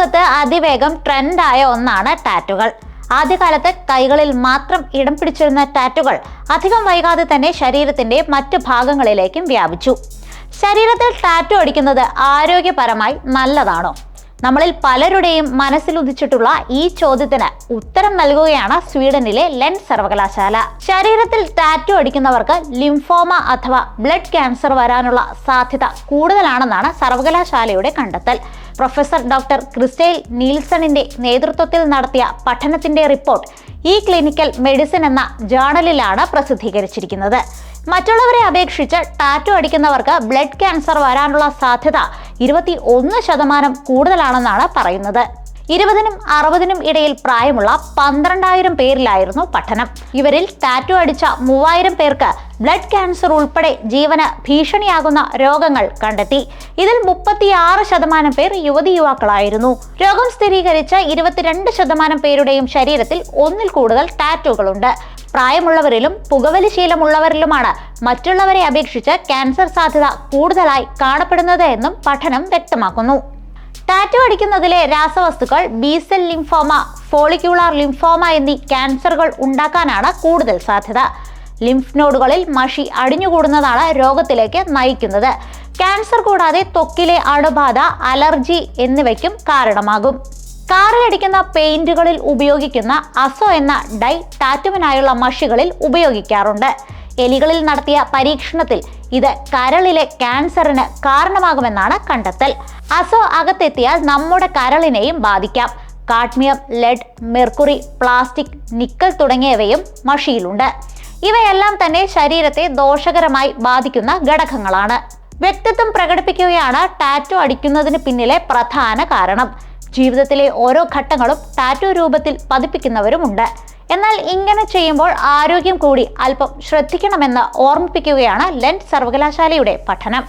ലോകത്ത് അതിവേഗം ട്രെൻഡായ ഒന്നാണ് ടാറ്റുകൾ. ആദ്യകാലത്ത് കൈകളിൽ മാത്രം ഇടം പിടിച്ചിരുന്ന ടാറ്റുകൾ അധികം വൈകാതെ തന്നെ ശരീരത്തിന്റെ മറ്റ് ഭാഗങ്ങളിലേക്കും വ്യാപിച്ചു. ശരീരത്തിൽ ടാറ്റു അടിക്കുന്നത് ആരോഗ്യപരമായി നല്ലതാണോ? നമ്മളിൽ പലരുടെയും മനസ്സിൽ ഉദിച്ചിട്ടുള്ള ഈ ചോദ്യത്തിന് ഉത്തരം നൽകുകയാണ് സ്വീഡനിലെ ലെൻ സർവകലാശാല. ശരീരത്തിൽ ടാറ്റു അടിക്കുന്നവർക്ക് ലിംഫോമ അഥവാ ബ്ലഡ് ക്യാൻസർ വരാനുള്ള സാധ്യത കൂടുതലാണെന്നാണ് സർവകലാശാലയുടെ കണ്ടെത്തൽ. പ്രൊഫസർ ഡോക്ടർ ക്രിസ്റ്റൈൽ നീൽസണിന്റെ നേതൃത്വത്തിൽ നടത്തിയ പഠനത്തിന്റെ റിപ്പോർട്ട് ഈ ക്ലിനിക്കൽ മെഡിസിൻ എന്ന ജേണലിലാണ് പ്രസിദ്ധീകരിച്ചിരിക്കുന്നത്. മറ്റുള്ളവരെ അപേക്ഷിച്ച് ടാറ്റു അടിക്കുന്നവർക്ക് ബ്ലഡ് ക്യാൻസർ വരാനുള്ള സാധ്യത ഇരുപത്തി ഒന്ന് ശതമാനം കൂടുതലാണെന്നാണ് പറയുന്നത്. ഇരുപതിനും അറുപതിനും ഇടയിൽ പ്രായമുള്ള പന്ത്രണ്ടായിരം പേരിലായിരുന്നു പഠനം. ഇവരിൽ ടാറ്റു അടിച്ച മൂവായിരം പേർക്ക് ബ്ലഡ് ക്യാൻസർ ഉൾപ്പെടെ ജീവന് ഭീഷണിയാകുന്ന രോഗങ്ങൾ കണ്ടെത്തി. ഇതിൽ മുപ്പത്തിയാറ് ശതമാനം പേർ യുവതി യുവാക്കളായിരുന്നു. രോഗം സ്ഥിരീകരിച്ച ഇരുപത്തിരണ്ട് ശതമാനം പേരുടെയും ശരീരത്തിൽ ഒന്നിൽ കൂടുതൽ ടാറ്റുകളുണ്ട്. പ്രായമുള്ളവരിലും പുകവലി ശീലമുള്ളവരിലുമാണ് മറ്റുള്ളവരെ അപേക്ഷിച്ച് ക്യാൻസർ സാധ്യത കൂടുതലായി കാണപ്പെടുന്നത് എന്നും പഠനം വ്യക്തമാക്കുന്നു. ടാറ്റു അടിക്കുന്നതിലെ രാസവസ്തുക്കൾ ബീസൽ ലിംഫോമ ഫോളിക്യൂളാർ ലിംഫോമ എന്നീ ക്യാൻസറുകൾ ഉണ്ടാക്കാനാണ് കൂടുതൽ സാധ്യത. ലിംഫ് നോഡുകളിൽ മഷി അടിഞ്ഞുകൂടുന്നതാണ് രോഗത്തിലേക്ക് നയിക്കുന്നത്. ക്യാൻസർ കൂടാതെ ത്വക്കിലെ അണുബാധ അലർജി എന്നിവയ്ക്കും കാരണമാകും. കാറിലടിക്കുന്ന പെയിന്റുകളിൽ ഉപയോഗിക്കുന്ന അസോ എന്ന ഡൈ ടാറ്റുവിനായുള്ള മഷികളിൽ ഉപയോഗിക്കാറുണ്ട്. എലികളിൽ നടത്തിയ പരീക്ഷണത്തിൽ ഇത് കരളിലെ ക്യാൻസറിന് കാരണമാകുമെന്നാണ് കണ്ടെത്തൽ. അസോ അകത്തെത്തിയാൽ നമ്മുടെ കരളിനെയും ബാധിക്കാം. Cadmium lead mercury plastic nickel തുടങ്ങിയവയും മഷിയിലുണ്ട്. ഇവയെല്ലാം തന്നെ ശരീരത്തെ ദോഷകരമായി ബാധിക്കുന്ന ഘടകങ്ങളാണ്. വ്യക്തിത്വം പ്രകടിപ്പിക്കുകയാണ് ടാറ്റോ അടിക്കുന്നതിന് പിന്നിലെ പ്രധാന കാരണം. ജീവിതത്തിലെ ഓരോ ഘട്ടങ്ങളും ടാറ്റു രൂപത്തിൽ പതിപ്പിക്കുന്നവരുമുണ്ട്. എന്നാൽ ഇങ്ങനെ ചെയ്യുമ്പോൾ ആരോഗ്യം കൂടി അല്പം ശ്രദ്ധിക്കണമെന്ന് ഓർമ്മിപ്പിക്കുകയാണ് ലെൻഡ് സർവകലാശാലയുടെ പഠനം.